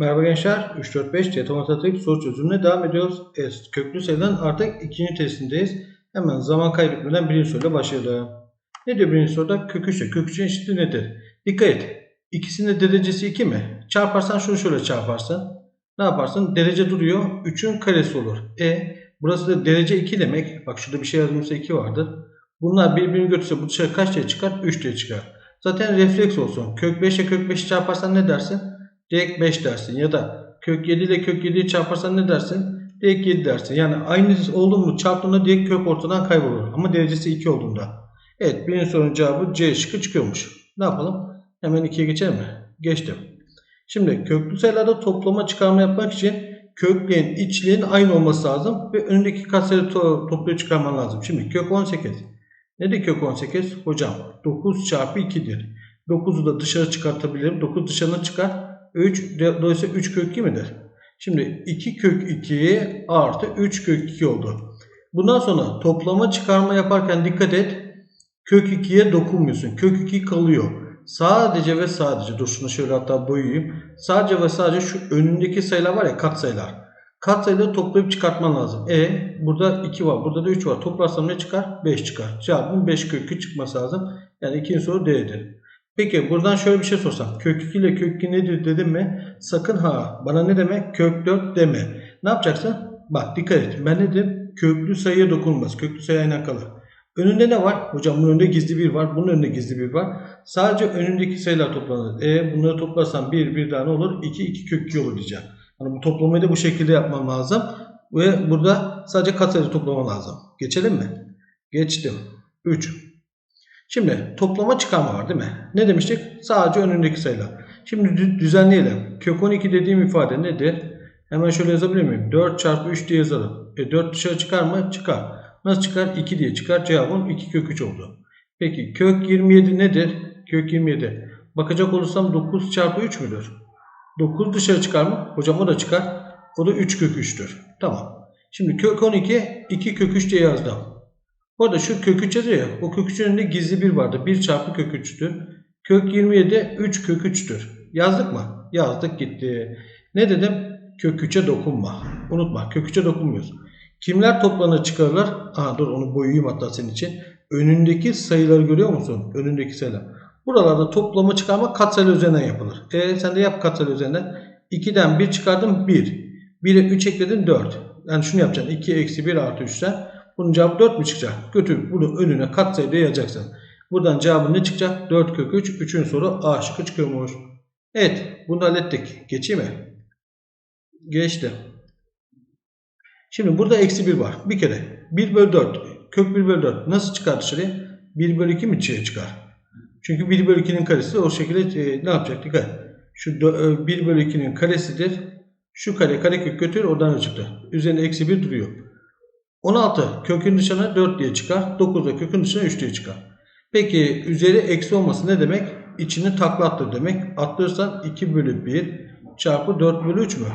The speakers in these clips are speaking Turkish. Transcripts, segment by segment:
Merhaba gençler. 3, 4, 5 diye matematik soru çözümüne devam ediyoruz. Evet, köklü sayıdan artık ikinci testindeyiz. Hemen zaman kaybetmeden birinci soruyla başlayalım. Ne diyor birinci soruda? Kök 3 Kök 3'ün eşitliği nedir? Dikkat et. İkisinin de derecesi 2 mi? Çarparsan şunu şöyle çarparsın. Ne yaparsın? Derece duruyor. 3'ün karesi olur. E burası da derece 2 demek. Bak şurada bir şey yazmışsa 2 vardır. Bunlar birbirini götürse bu dışarı kaç diye çıkar? 3 diye çıkar. Zaten refleks olsun. Kök 5 ile kök 5'i çarparsan ne dersin? Direkt 5 dersin. Ya da kök 7 ile kök 7'yi çarparsan ne dersin? Direkt 7 dersin. Yani aynı oldu mu çarptığında direkt kök ortadan kaybolur. Ama derecesi 2 olduğunda. Evet birinci sorunun cevabı C şıkkı çıkıyormuş. Ne yapalım? Hemen 2'ye geçelim mi? Geçtim. Şimdi köklü sayılarda toplama çıkarma yapmak için köklerin içliğin aynı olması lazım ve önündeki katsayı to toplayıp çıkarman lazım. Şimdi kök 18. Nedir kök 18? Hocam 9 çarpı 2'dir. 9'u da dışarı çıkartabilirim. 9 dışarına çıkar. 3 dolayısıyla 3 kök 2 midir? Şimdi 2 kök 2 artı 3 kök 2 oldu. Bundan sonra toplama çıkarma yaparken dikkat et. Kök 2'ye dokunmuyorsun. Kök 2 kalıyor. Sadece ve sadece dur şunu şöyle hatta boyayayım. Sadece ve sadece şu önündeki sayılar var ya katsayılar. Katsayıları toplayıp çıkartman lazım. E burada 2 var. Burada da 3 var. Toplarsam ne çıkar? 5 çıkar. Cevabın 5 kök 2 çıkması lazım. Yani ikinci soru D'dir. Peki buradan şöyle bir şey sorsam. Kök 2 ile kök 2 nedir dedim mi? Sakın ha bana ne demek? Kök 4 deme. Ne yapacaksın? Bak dikkat et. Ben ne dedim? Köklü sayıya dokunulmaz. Köklü sayı aynen kalır. Önünde ne var? Hocam bunun önünde gizli bir var. Bunun önünde gizli bir var. Sadece önündeki sayılar toplanır. E bunları toplarsam 1 bir tane olur. 2 2 kök 2 olur diyeceğim. Yani bu toplamayı da bu şekilde yapmam lazım. Ve burada sadece katsayıları toplamam lazım. Geçelim mi? Geçtim. 3. Şimdi toplama çıkarma var değil mi? Ne demiştik? Sadece önündeki sayılar. Şimdi dü- düzenleyelim. Kök 12 dediğim ifade nedir? Hemen şöyle yazabilir miyim? 4 çarpı 3 diye yazalım. E 4 dışarı çıkar mı? Çıkar. Nasıl çıkar? 2 diye çıkar. Cevabım 2 kök 3 oldu. Peki kök 27 nedir? Kök 27. Bakacak olursam 9 çarpı 3 müdür? 9 dışarı çıkar mı? Hocam o da çıkar. O da 3 kök 3'tür. Tamam. Şimdi kök 12 2 kök 3 diye yazdım. Bu arada şu kök 3 yazıyor ya. O kök 3'ün önünde gizli 1 vardı. 1 çarpı kök 3'tür. Kök 27 3 kök 3'tür. Yazdık mı? Yazdık gitti. Ne dedim? Kök 3'e dokunma. Unutma kök 3'e dokunmuyoruz. Kimler toplanır çıkarırlar? Aha dur onu boyayayım hatta senin için. Önündeki sayıları görüyor musun? Önündeki sayılar. Buralarda toplama çıkarma katsayılar üzerinden yapılır. E sen de yap katsayılar üzerinden. 2'den 1 çıkardım 1. 1'e 3 ekledin 4. Yani şunu yapacaksın. 2 eksi 1 artı 3'ten. Bunun cevabı 4 mü çıkacak? Götür bunu önüne katsayı yazacaksın. Buradan cevabın ne çıkacak? 4 kök 3. Üçün soru A şıkkı çıkıyormuş. Evet. Bunu hallettik. Geçeyim mi? Geçti. Şimdi burada eksi 1 var. Bir kere. 1 bölü 4. Kök 1 bölü 4. Nasıl çıkar dışarıya? 1 bölü 2 mi çıkar? Çünkü 1 bölü 2'nin karesi o şekilde e, ne yapacak? Dikkat. Şu dö- e, 1 bölü 2'nin karesidir. Şu kare karekök götür oradan çıktı. Üzerinde eksi 1 duruyor. 16 kökün dışına 4 diye çıkar. 9 da kökün dışına 3 diye çıkar. Peki üzeri eksi olması ne demek? İçini takla attır demek. Attırırsan 2 bölü 1 çarpı 4 bölü 3 mü?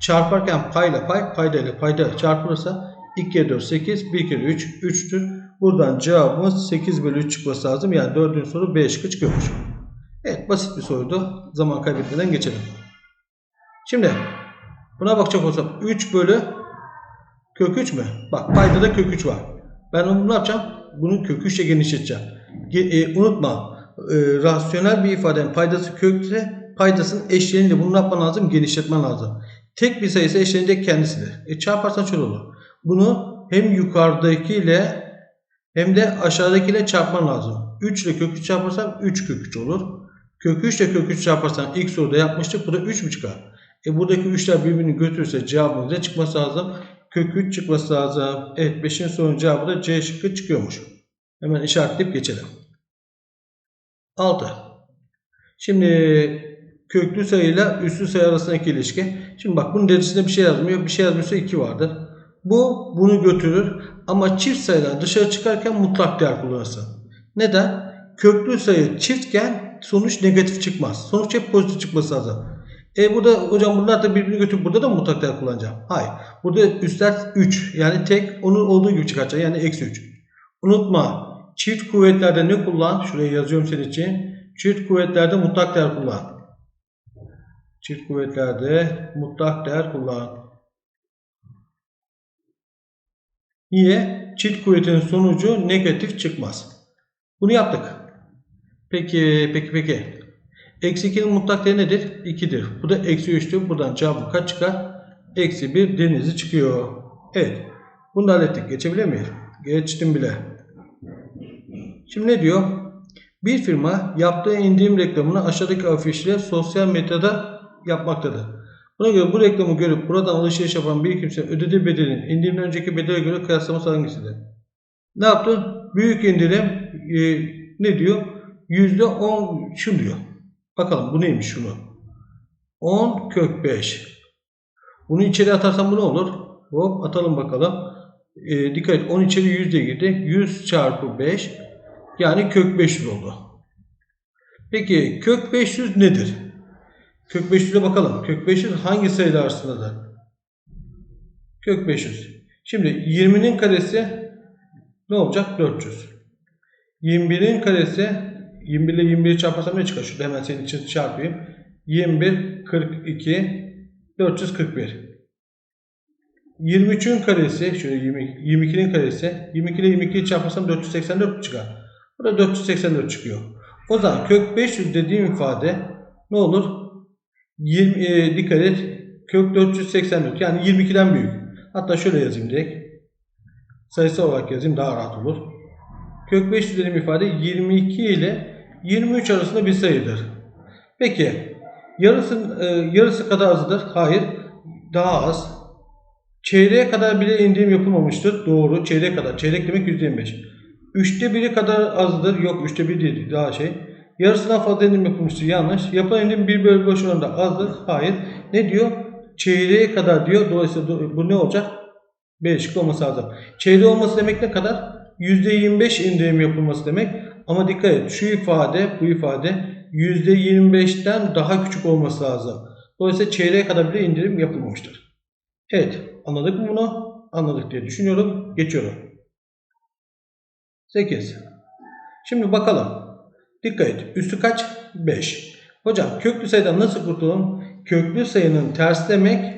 Çarparken payla pay, payda ile payda çarpılırsa 2 kere 4 8, 1 kere 3 3'tür. Buradan cevabımız 8 bölü 3 çıkması lazım. Yani 4. soru B şıkkı çıkıyormuş. Evet basit bir soruydu. Zaman kaybetmeden geçelim. Şimdi buna bakacak olsam 3 bölü kök 3 mü? Bak payda da kök 3 var. Ben onu ne yapacağım? Bunu kök 3 ile genişleteceğim. Ge- e, unutma e, rasyonel bir ifadenin paydası kökse paydasının eşleniyle bunu yapman lazım? Genişletmen lazım. Tek bir sayısı eşlenecek kendisidir. E çarparsan şöyle olur. Bunu hem yukarıdakiyle hem de aşağıdakiyle çarpman lazım. 3 ile kök 3 çarparsan 3 kök 3 olur. Kök 3 ile kök 3 çarparsan ilk soruda yapmıştık. Bu da 3 mü çıkar? E buradaki 3'ler birbirini götürürse cevabımız ne çıkması lazım? Kök 3 çıkması lazım. Evet 5. sorunun cevabı da C şıkkı çıkıyormuş. Hemen işaretleyip geçelim. 6. Şimdi köklü sayıyla üslü sayı arasındaki ilişki. Şimdi bak bunun derecesinde bir şey yazmıyor. Bir şey yazmıyorsa 2 vardır. Bu bunu götürür. Ama çift sayılar dışarı çıkarken mutlak değer kullanırsın. Neden? Köklü sayı çiftken sonuç negatif çıkmaz. Sonuç hep pozitif çıkması lazım. E burada hocam bunlar da birbirini götürüp burada da mı mutlak değer kullanacağım? Hayır. Burada üstler 3. Yani tek onun olduğu gibi çıkartacak. Yani eksi 3. Unutma. Çift kuvvetlerde ne kullan? Şuraya yazıyorum senin için. Çift kuvvetlerde mutlak değer kullan. Çift kuvvetlerde mutlak değer kullan. Niye? Çift kuvvetin sonucu negatif çıkmaz. Bunu yaptık. Peki, peki, peki. Eksi 2'nin mutlak değeri nedir? 2'dir. Bu da eksi 3'tür. Buradan cevabı kaç çıkar? Eksi 1 denizi çıkıyor. Evet. Bunu da hallettik. Geçebilir miyiz? Geçtim bile. Şimdi ne diyor? Bir firma yaptığı indirim reklamını aşağıdaki afişle sosyal medyada yapmaktadır. Buna göre bu reklamı görüp buradan alışveriş yapan bir kimse ödediği bedelin indirimden önceki bedele göre kıyaslaması hangisidir? Ne yaptı? Büyük indirim e, ne diyor? %10 şu diyor. Bakalım bu neymiş şunu? 10 kök 5. Bunu içeri atarsam bu ne olur? Hop atalım bakalım. E, dikkat et 10 içeri 100 diye girdi. 100 çarpı 5 yani kök 500 oldu. Peki kök 500 nedir? Kök 500'e bakalım. Kök 500 hangi sayılar arasındadır? Kök 500. Şimdi 20'nin karesi ne olacak? 400. 21'in karesi 21 ile 21'i çarparsam ne çıkar? Şurada hemen senin için çarpayım. 21, 42, 441. 23'ün karesi, şöyle 20, 22'nin karesi, 22 ile 22'yi çarparsam 484 çıkar. Burada 484 çıkıyor. O zaman kök 500 dediğim ifade ne olur? 20, e, dikkat et. Kök 484 yani 22'den büyük. Hatta şöyle yazayım direkt. Sayısal olarak yazayım daha rahat olur. Kök 500 dediğim ifade 22 ile 23 arasında bir sayıdır. Peki yarısı, e, yarısı kadar azdır. Hayır. Daha az. Çeyreğe kadar bile indirim yapılmamıştır. Doğru. Çeyreğe kadar. Çeyrek demek %25. Üçte biri kadar azdır. Yok üçte bir değil. Daha şey. Yarısından fazla indirim yapılmıştır. Yanlış. Yapılan indirim 1 bölü 5 oranında azdır. Hayır. Ne diyor? Çeyreğe kadar diyor. Dolayısıyla bu ne olacak? B şıkkı olması lazım. Çeyreğe olması demek ne kadar? %25 indirim yapılması demek. Ama dikkat et. Şu ifade, bu ifade %25'ten daha küçük olması lazım. Dolayısıyla çeyreğe kadar bile indirim yapılmamıştır. Evet. Anladık mı bunu? Anladık diye düşünüyorum. Geçiyorum. 8. Şimdi bakalım. Dikkat et. Üstü kaç? 5. Hocam köklü sayıdan nasıl kurtulalım? Köklü sayının tersi demek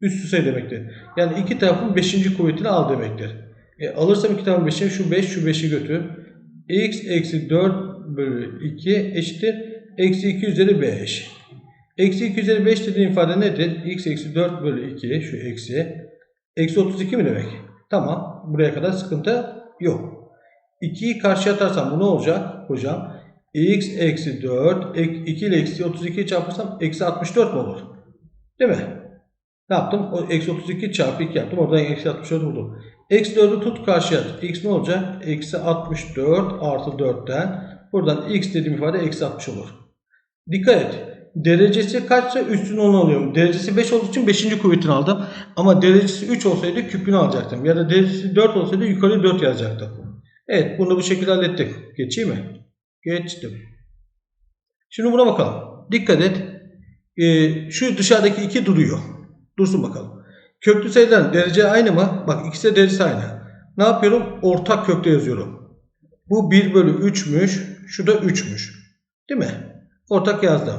üstü sayı demektir. Yani iki tarafın 5. kuvvetini al demektir. E, alırsam iki tarafın 5'ini şu 5 şu 5'i götür. X eksi 4 bölü 2 eşittir. Eksi 2 üzeri 5. Eksi 2 üzeri 5 dediğin ifade nedir? x eksi 4 bölü 2 şu eksi. Eksi 32 mi demek? Tamam. Buraya kadar sıkıntı yok. 2'yi karşıya atarsam bu ne olacak hocam? x eksi 4 2 ile eksi 32 çarparsam eksi 64 mi olur? Değil mi? Ne yaptım? O eksi 32 çarpı 2 yaptım. Oradan eksi 64 buldum. Eksi 4'ü tut karşıya x ne olacak? Eksi 64 artı 4'ten. Buradan x dediğim ifade eksi 60 olur. Dikkat et. Derecesi kaçsa üstünü 10 alıyorum. Derecesi 5 olduğu için 5. kuvvetini aldım. Ama derecesi 3 olsaydı küpünü alacaktım. Ya da derecesi 4 olsaydı yukarı 4 yazacaktım. Evet bunu bu şekilde hallettik. Geçeyim mi? Geçtim. Şimdi buna bakalım. Dikkat et. Ee, şu dışarıdaki 2 duruyor. Dursun bakalım. Köklü sayıların derece aynı mı? Bak ikisi de derecesi aynı. Ne yapıyorum? Ortak kökte yazıyorum. Bu 1 bölü 3'müş. Şu da 3'müş. Değil mi? Ortak yazdım.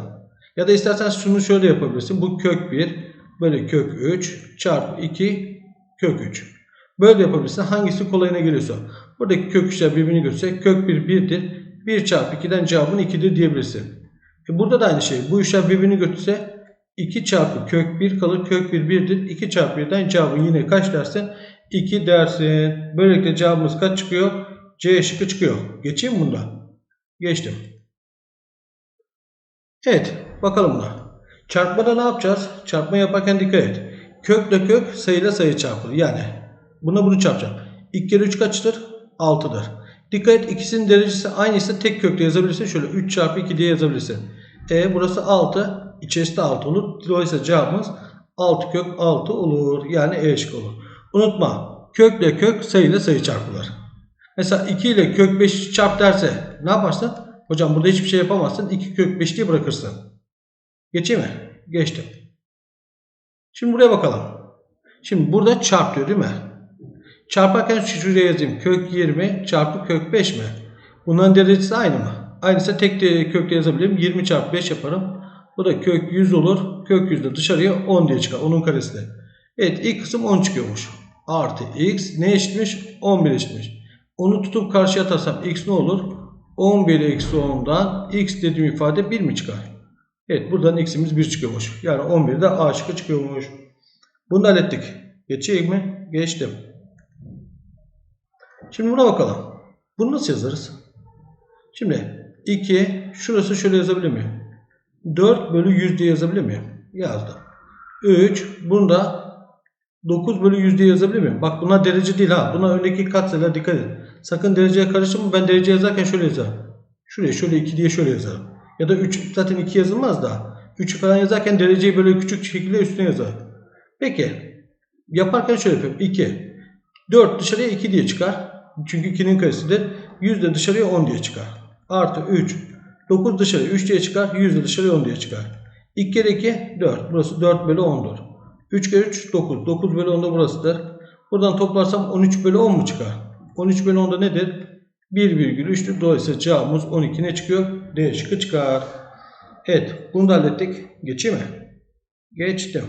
Ya da istersen şunu şöyle yapabilirsin. Bu kök 1 bölü kök 3 çarpı 2 kök 3. Böyle yapabilirsin. Hangisi kolayına geliyorsa. Buradaki kök 3'ler birbirini götürse kök 1 1'dir. 1 çarpı 2'den cevabın 2'dir diyebilirsin. E burada da aynı şey. Bu üçler birbirini götürse 2 çarpı kök 1 kalır. Kök 1 1'dir. 2 çarpı 1'den cevabın yine kaç dersin? 2 dersin. Böylelikle cevabımız kaç çıkıyor? C şıkkı çıkıyor. Geçeyim mi bundan? Geçtim. Evet. Bakalım buna. Çarpmada ne yapacağız? Çarpma yaparken dikkat et. Kökle kök sayıyla sayı çarpılır. Yani buna bunu çarpacağım. 2 kere 3 kaçtır? 6'dır. Dikkat et ikisinin derecesi aynıysa tek kökle yazabilirsin. Şöyle 3 çarpı 2 diye yazabilirsin. E burası 6. İçerisi 6 olur. Dolayısıyla cevabımız 6 kök 6 olur. Yani E şık olur. Unutma. Kökle kök sayıyla sayı çarpılır. Mesela 2 ile kök 5 çarp derse ne yaparsın? Hocam burada hiçbir şey yapamazsın. 2 kök 5 diye bırakırsın. Geçeyim mi? Geçtim. Şimdi buraya bakalım. Şimdi burada çarp diyor değil mi? Çarparken şuraya yazayım. Kök 20 çarpı kök 5 mi? Bunların derecesi aynı mı? Aynıysa tek de kökle yazabilirim. 20 çarpı 5 yaparım. Bu da kök 100 olur. Kök 100 de dışarıya 10 diye çıkar. Onun karesi de. Evet ilk kısım 10 çıkıyormuş. Artı x ne eşitmiş? 11 eşitmiş. Onu tutup karşıya atarsam x ne olur? 11 eksi 10'dan x dediğim ifade 1 mi çıkar? Evet buradan x'imiz 1 çıkıyormuş. Yani 11'de a şıkkı çıkıyormuş. Bunu da hallettik. Geçeyim mi? Geçtim. Şimdi buna bakalım. Bunu nasıl yazarız? Şimdi 2 şurası şöyle yazabilir miyim? 4 bölü 100 diye yazabilir miyim? Yazdım. 3 bunu da 9 bölü 100 diye yazabilir miyim? Bak buna derece değil ha. Buna öndeki katsayılara dikkat edin. Sakın dereceye karıştırma. Ben derece yazarken şöyle yazarım. Şuraya şöyle 2 diye şöyle yazarım. Ya da 3 zaten 2 yazılmaz da. 3'ü falan yazarken dereceyi böyle küçük şekilde üstüne yazarım. Peki. Yaparken şöyle yapıyorum. 2. 4 dışarıya 2 diye çıkar. Çünkü 2'nin karesidir. 100 de dışarıya 10 diye çıkar. Artı 3. 9 dışarıya 3 diye çıkar. 100 de dışarıya 10 diye çıkar. 2 kere 2 4. Burası 4 bölü 10'dur. 3 kere 3 9. 9 bölü 10 da burasıdır. Buradan toplarsam 13 bölü 10 mu çıkar? 13 bölü 10 da nedir? 1,3'tür. Dolayısıyla cevabımız 12 ne çıkıyor? D şıkkı çıkar. Evet. Bunu da hallettik. Geçeyim mi? Geçtim.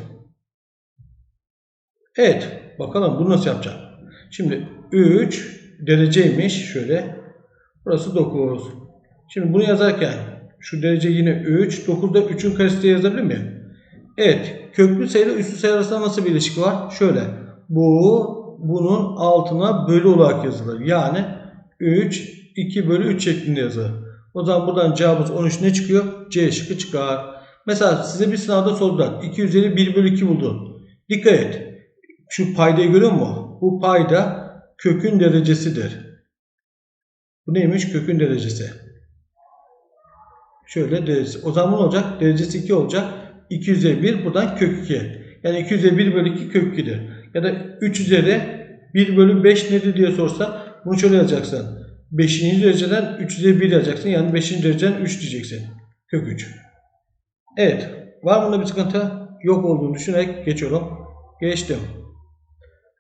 Evet. Bakalım bunu nasıl yapacağım? Şimdi 3 dereceymiş. Şöyle. Burası 9. Şimdi bunu yazarken şu derece yine 3. 9'da 3'ün karesi diye yazabilir miyim? Evet. Köklü sayı ile üslü sayı arasında nasıl bir ilişki var? Şöyle. Bu bunun altına bölü olarak yazılır. Yani 3 2 bölü 3 şeklinde yazılır. O zaman buradan cevabımız 13 ne çıkıyor? C şıkkı çıkar. Mesela size bir sınavda sordular. 2 üzeri 1 bölü 2 buldun. Dikkat et. Şu paydayı görüyor musun? Bu payda kökün derecesidir. Bu neymiş? Kökün derecesi. Şöyle derecesi. O zaman ne olacak? Derecesi 2 olacak. 2 üzeri 1 buradan kök 2. Yani 2 üzeri 1 bölü 2 kök 2'dir. Ya da 3 üzeri 1 bölü 5 nedir diye sorsa bunu şöyle yazacaksın. 5. dereceden 3 üzeri 1 yazacaksın. Yani 5. dereceden 3 diyeceksin. Kök 3. Evet. Var bunda bir sıkıntı? Yok olduğunu düşünerek geçiyorum. Geçtim.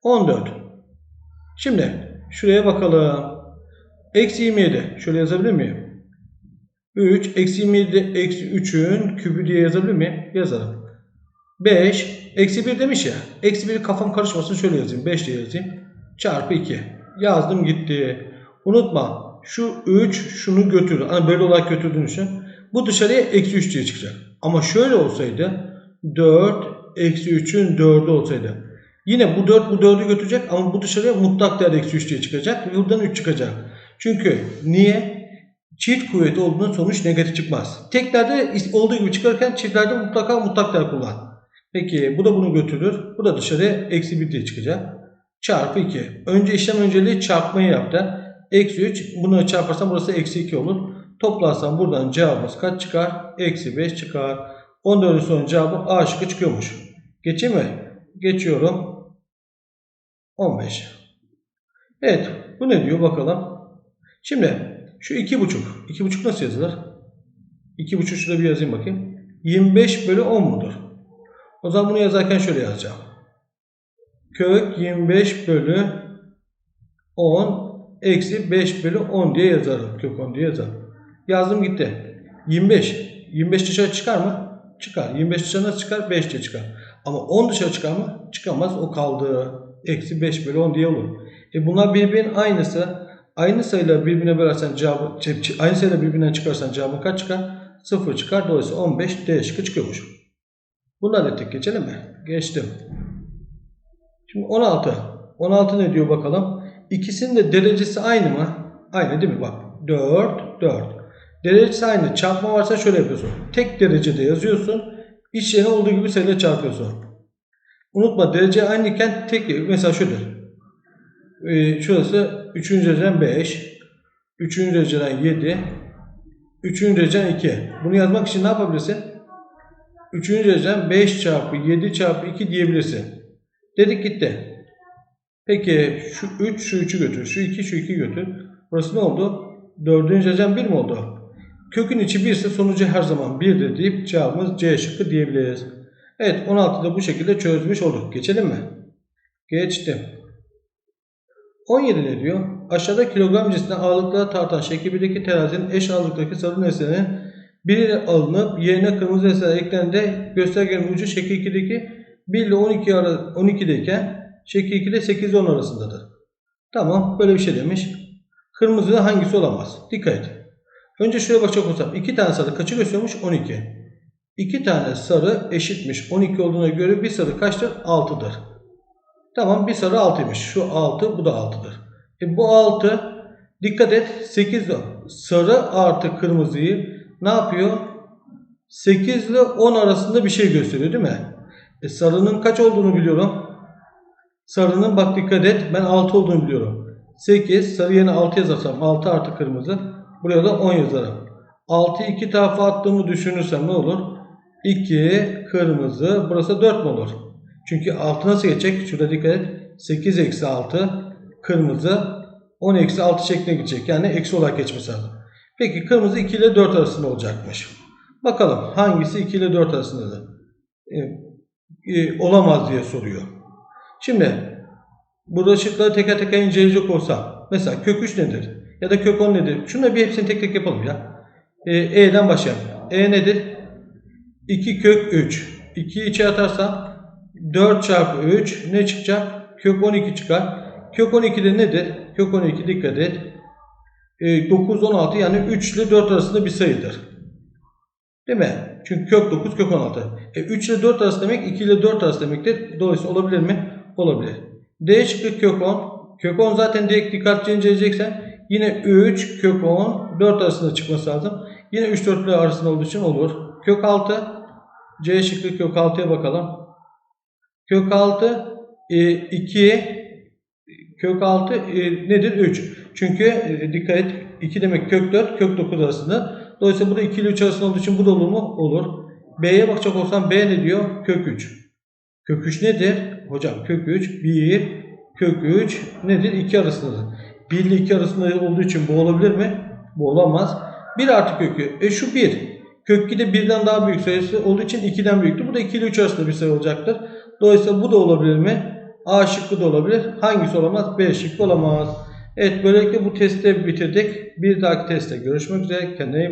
14. Şimdi şuraya bakalım. Eksi 27. Şöyle yazabilir miyim? 3. Eksi 27 eksi 3'ün kübü diye yazabilir miyim? Yazarım. 5. Eksi 1 demiş ya. Eksi 1'i kafam karışmasın şöyle yazayım. 5 diye yazayım. Çarpı 2. Yazdım gitti. Unutma. Şu 3 şunu götürür. Hani böyle olarak götürdüğünü düşün. Bu dışarıya eksi 3 diye çıkacak. Ama şöyle olsaydı 4 eksi 3'ün 4'ü olsaydı. Yine bu 4 bu 4'ü götürecek ama bu dışarıya mutlak değer eksi 3 diye çıkacak. Buradan 3 çıkacak. Çünkü niye? Çift kuvveti olduğunda sonuç negatif çıkmaz. Teklerde olduğu gibi çıkarken çiftlerde mutlaka mutlak değer kullan. Peki bu da bunu götürür. Bu da dışarıya eksi 1 diye çıkacak. Çarpı 2. Önce işlem önceliği çarpmayı yaptı. Eksi 3. Bunu çarparsam burası eksi 2 olur. Toplarsam buradan cevabımız kaç çıkar? Eksi 5 çıkar. 14'ün son cevabı A şıkkı çıkıyormuş. Geçeyim mi? Geçiyorum. 15. Evet. Bu ne diyor bakalım. Şimdi şu 2,5. 2,5 nasıl yazılır? 2,5 şurada bir yazayım bakayım. 25 bölü 10 mudur? O zaman bunu yazarken şöyle yazacağım. Kök 25 bölü 10 eksi 5 bölü 10 diye yazarım. Kök 10 diye yazarım. Yazdım gitti. 25. 25 dışarı çıkar mı? Çıkar. 25 dışarı nasıl çıkar? 5 diye çıkar. Ama 10 dışarı çıkar mı? Çıkamaz. O kaldı. Eksi 5 bölü 10 diye olur. E bunlar birbirinin aynısı. Aynı sayıları birbirine bölersen cevabı, aynı sayıları birbirinden çıkarsan cevabı kaç çıkar? 0 çıkar. Dolayısıyla 15 D şıkkı çıkıyormuş. Bunu hallettik. Geçelim mi? Geçtim. Şimdi 16. 16 ne diyor bakalım? İkisinin de derecesi aynı mı? Aynı değil mi? Bak 4, 4. Derecesi aynı. Çarpma varsa şöyle yapıyorsun. Tek derecede yazıyorsun. İç yerine olduğu gibi sayıyla çarpıyorsun. Unutma derece aynıyken tek mesela şöyle. Ee, şurası 3. dereceden 5. 3. dereceden 7. 3. dereceden 2. Bunu yazmak için ne yapabilirsin? 3. dereceden 5 çarpı 7 çarpı 2 diyebilirsin. Dedik gitti. Peki şu 3 şu 3'ü götür. Şu 2 şu 2 götür. Burası ne oldu? 4. dereceden 1 mi oldu? Kökün içi 1 ise sonucu her zaman 1'dir deyip cevabımız C şıkkı diyebiliriz. Evet 16'da bu şekilde çözmüş olduk. Geçelim mi? Geçtim. 17 ne diyor? Aşağıda kilogram cinsine ağırlıklara tartan şekildeki terazinin eş ağırlıktaki sarı nesnenin biri alınıp yerine kırmızı eser eklendi. Göstergenin ucu şekil 2'deki 1 ile 12 ara, 12'deyken şekil 2'de 8 ile 10 arasındadır. Tamam böyle bir şey demiş. Kırmızı hangisi olamaz? Dikkat et. Önce şuraya bakacak olsam 2 tane sarı kaçı gösteriyormuş? 12. 2 tane sarı eşitmiş 12 olduğuna göre bir sarı kaçtır? 6'dır. Tamam bir sarı 6'ymış. Şu 6 bu da 6'dır. E bu 6 dikkat et 8 ile sarı artı kırmızıyı ne yapıyor? 8 ile 10 arasında bir şey gösteriyor değil mi? E sarının kaç olduğunu biliyorum. Sarının bak dikkat et ben 6 olduğunu biliyorum. 8 sarı yerine 6 yazarsam 6 artı kırmızı. Buraya da 10 yazarım. 6'yı iki tarafa attığımı düşünürsem ne olur? 2 kırmızı burası 4 mü olur? Çünkü 6 nasıl geçecek? Şurada dikkat et. 8 eksi 6 kırmızı 10 eksi 6 şeklinde gidecek. Yani eksi olarak geçmesi lazım. Peki kırmızı 2 ile 4 arasında olacakmış. Bakalım hangisi 2 ile 4 arasındadır? E, e, olamaz diye soruyor. Şimdi burada şıkları teker teker inceleyecek olsam mesela kök 3 nedir? Ya da kök 10 nedir? Şunları bir hepsini tek tek yapalım ya. E, E'den başlayalım. E nedir? 2 kök 3. 2'yi içe atarsam 4 çarpı 3 ne çıkacak? Kök 12 çıkar. Kök 12'de nedir? Kök 12 dikkat et. E, 9, 16 yani 3 ile 4 arasında bir sayıdır. Değil mi? Çünkü kök 9, kök 16. E, 3 ile 4 arası demek 2 ile 4 arası demektir. Dolayısıyla olabilir mi? Olabilir. D şıkkı kök 10. Kök 10 zaten direkt dikkatli inceleyeceksen yine 3 kök 10 4 arasında çıkması lazım. Yine 3 4 arasında olduğu için olur. Kök 6 C şıkkı kök 6'ya bakalım. Kök 6 e, 2 kök 6 e, nedir? 3. Çünkü e, dikkat et 2 demek kök 4 kök 9 arasında. Dolayısıyla burada 2 ile 3 arasında olduğu için bu da olur mu? Olur. B'ye bakacak olsam B ne diyor? Kök 3. Kök 3 nedir? Hocam kök 3 1 kök 3 nedir? 2 arasındadır. 1 ile 2 arasında olduğu için bu olabilir mi? Bu olamaz. 1 artı kökü. E şu 1. Kök 2 de 1'den daha büyük sayısı olduğu için 2'den büyüktür. Bu da 2 ile 3 arasında bir sayı olacaktır. Dolayısıyla bu da olabilir mi? A şıkkı da olabilir. Hangisi olamaz? B şıkkı olamaz. Evet böylelikle bu testi bitirdik. Bir dahaki testte görüşmek üzere. Kendine iyi bak.